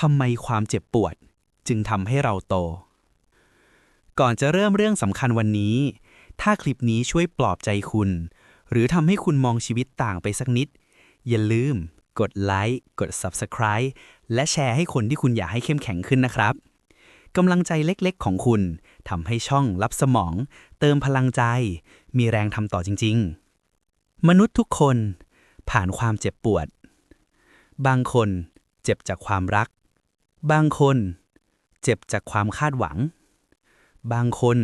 ทำไมความเจ็บปวด จึงทำให้เราโต ก่อนจะเริ่มเรื่องสำคัญวันนี้ ถ้าคลิปนี้ช่วยปลอบใจคุณ หรือทำให้คุณมองชีวิตต่างไปสักนิด อย่าลืม กดไลค์กด Subscribe และแชร์ให้คนที่คุณอยากให้เข้มแข็งขึ้นนะครับกำลังใจเล็กๆ ของคุณทำให้ช่องรับสมอง เติมพลังใจ มีแรงทำต่อจริง ๆ มนุษย์ทุกคนผ่านความเจ็บปวด บางคนเจ็บจากความรัก บางคนเจ็บจากความคาดหวัง บางคน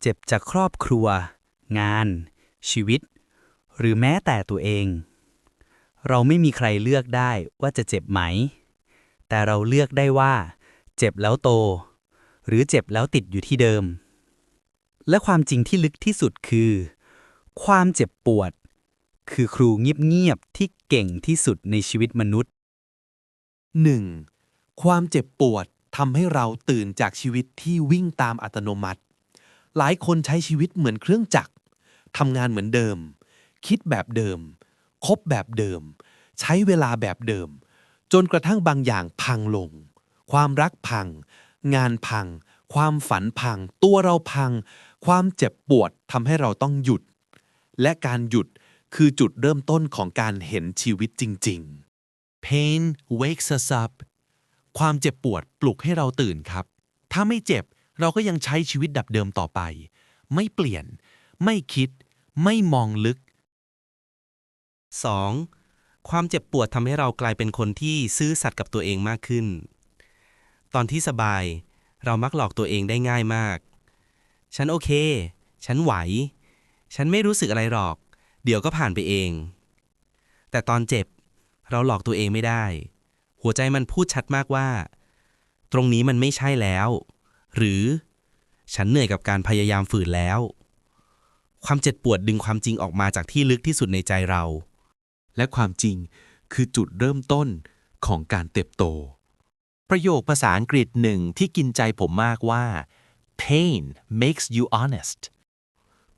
เจ็บจากครอบครัว งาน ชีวิต หรือแม้แต่ตัวเอง เราไม่มีใครเลือกได้ว่าจะเจ็บไหม แต่เราเลือกได้ว่า เจ็บแล้วโต หรือเจ็บแล้วติดอยู่ที่เดิม และความจริงที่ลึกที่สุดคือ ความเจ็บปวด คือครูเงียบๆที่เก่งที่สุดในชีวิตมนุษย์ 1. ความเจ็บปวดทำให้เราตื่นจากชีวิตที่วิ่งตามอัตโนมัติ หลายคนใช้ชีวิตเหมือนเครื่องจักรทำงานเหมือนเดิม คิดแบบเดิม คบแบบเดิม ใช้เวลาแบบเดิม จนกระทั่งบางอย่างพังลง ความรักพัง งานพัง ความฝันพัง ตัวเราพัง ความเจ็บปวดทำให้เราต้องหยุด และการหยุดคือจุดเริ่มต้นของการเห็นชีวิตจริง ๆ Pain wakes us up ความเจ็บปวดปลุกให้เราตื่นครับ ถ้าไม่เจ็บเราก็ยังใช้ชีวิตดับเดิมต่อไป ไม่เปลี่ยน ไม่คิด ไม่มองลึก 2. ความเจ็บปวดทำให้เรากลายเป็นคนที่ซื่อสัตย์กับตัวเองมากขึ้น ตอนที่สบาย เรามักหลอกตัวเองได้ง่ายมาก ฉันโอเค ฉันไหว ฉันไม่รู้สึกอะไรหรอก เดี๋ยวก็ผ่านไปเอง แต่ตอนเจ็บ เราหลอกตัวเองไม่ได้ หัวใจมันพูดชัดมากว่า ตรงนี้มันไม่ใช่แล้ว หรือฉันเหนื่อยกับการพยายามฝืนแล้ว ความเจ็บปวดดึงความจริงออกมาจากที่ลึกที่สุดในใจเรา และความจริงคือจุดเริ่มต้นของการเติบโต ประโยคภาษาอังกฤษหนึ่งที่กินใจผมมากว่า pain makes you honest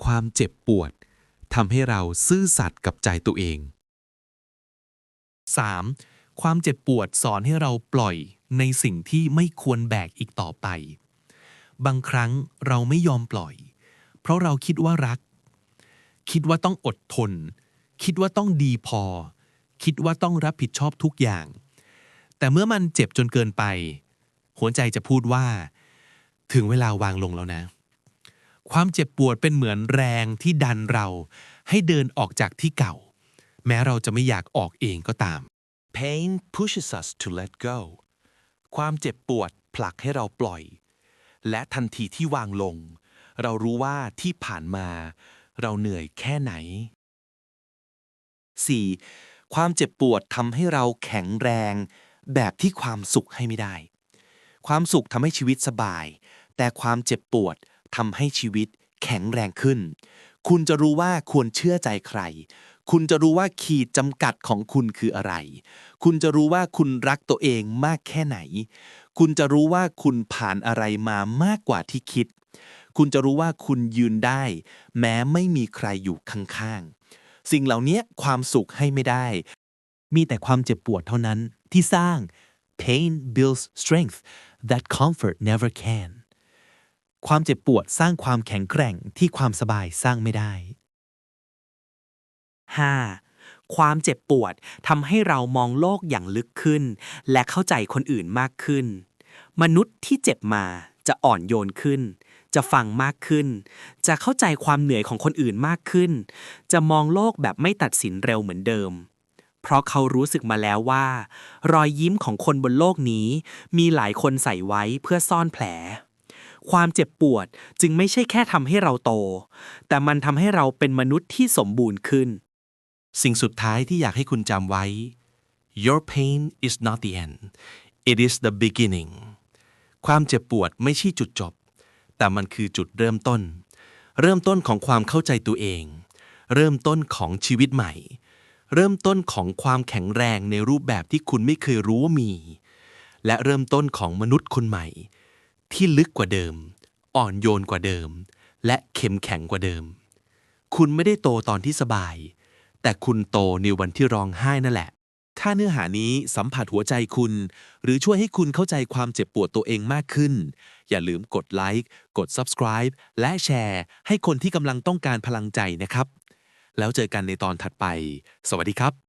ความเจ็บปวดทำให้เราซื่อสัตย์กับใจตัวเอง 3. ความเจ็บปวดสอนให้เราปล่อยในสิ่งที่ไม่ควรแบกอีกต่อไป บางครั้งเราไม่ยอมปล่อย เพราะเราคิดว่ารัก คิดว่าต้องอดทน คิดว่าต้องดีพอ คิดว่าต้องรับผิดชอบทุกอย่าง แต่เมื่อมันเจ็บจนเกินไป หัวใจจะพูดว่า ถึงเวลาวางลงแล้วนะ ความเจ็บปวดเป็นเหมือนแรงที่ดันเราให้เดินออกจากที่เก่า แม้เราจะไม่อยากออกเองก็ตาม Pain pushes us to let go ความเจ็บปวดผลักให้เราปล่อย และทันทีที่วางลง เรารู้ว่าที่ผ่านมา เราเหนื่อยแค่ไหน 4. ความเจ็บปวดทำให้เราแข็งแรง แบบที่ความสุขให้ไม่ได้ ความสุขทำให้ชีวิตสบาย แต่ความเจ็บปวดทำให้ชีวิตแข็งแรงขึ้น คุณจะรู้ว่าควรเชื่อใจใคร คุณจะรู้ว่าขีดจำกัดของคุณคืออะไร คุณจะรู้ว่าคุณรักตัวเองมากแค่ไหน คุณจะรู้ว่าคุณผ่านอะไรมามากกว่าที่คิด คุณจะรู้ว่าคุณยืนได้ แม้ไม่มีใครอยู่ข้างๆ สิ่งเหล่านี้ความสุขให้ไม่ได้ มีแต่ความเจ็บปวดเท่านั้นที่สร้าง pain builds strength that comfort never can ความเจ็บปวดสร้างความแข็งแกร่งที่ความสบายสร้างไม่ได้ 5. ความเจ็บปวดทำให้เรามองโลกอย่างลึกขึ้น และเข้าใจคนอื่นมากขึ้น มนุษย์ที่เจ็บมาจะอ่อนโยนขึ้น จะฟังมากขึ้น จะเข้าใจความเหนื่อยของคนอื่นมากขึ้น จะมองโลกแบบไม่ตัดสินเร็วเหมือนเดิม เพราะเขารู้สึกมาแล้วว่า รอยยิ้มของคนบนโลกนี้ มีหลายคนใส่ไว้เพื่อซ่อนแผล ความเจ็บปวดจึงไม่ใช่แค่ทำให้เราโต แต่มันทำให้เราเป็นมนุษย์ที่สมบูรณ์ขึ้น สิ่งสุดท้ายที่อยากให้คุณจำไว้ your pain is not the end it is the beginning ความเจ็บปวดไม่ใช่จุดจบ แต่มันคือจุดเริ่มต้น เริ่มต้นของความเข้าใจตัวเอง เริ่มต้นของชีวิตใหม่ เริ่มต้นของความแข็งแรงในรูปแบบที่คุณไม่เคยรู้ว่ามี และเริ่มต้นของมนุษย์คนใหม่ ที่ลึกกว่าเดิม อ่อนโยนกว่าเดิม และเข้มแข็งกว่าเดิม คุณไม่ได้โตตอนที่สบาย แต่คุณโตในวันที่ร้องไห้นั่นแหละ ถ้าเนื้อหานี้สัมผัสหัวใจคุณ หรือช่วยให้คุณเข้าใจความเจ็บปวดตัวเองมากขึ้น อย่าลืมกดไลค์กด Subscribe และแชร์ให้คนที่กำลังต้องการพลังใจนะครับ แล้วเจอกันในตอนถัดไป สวัสดีครับ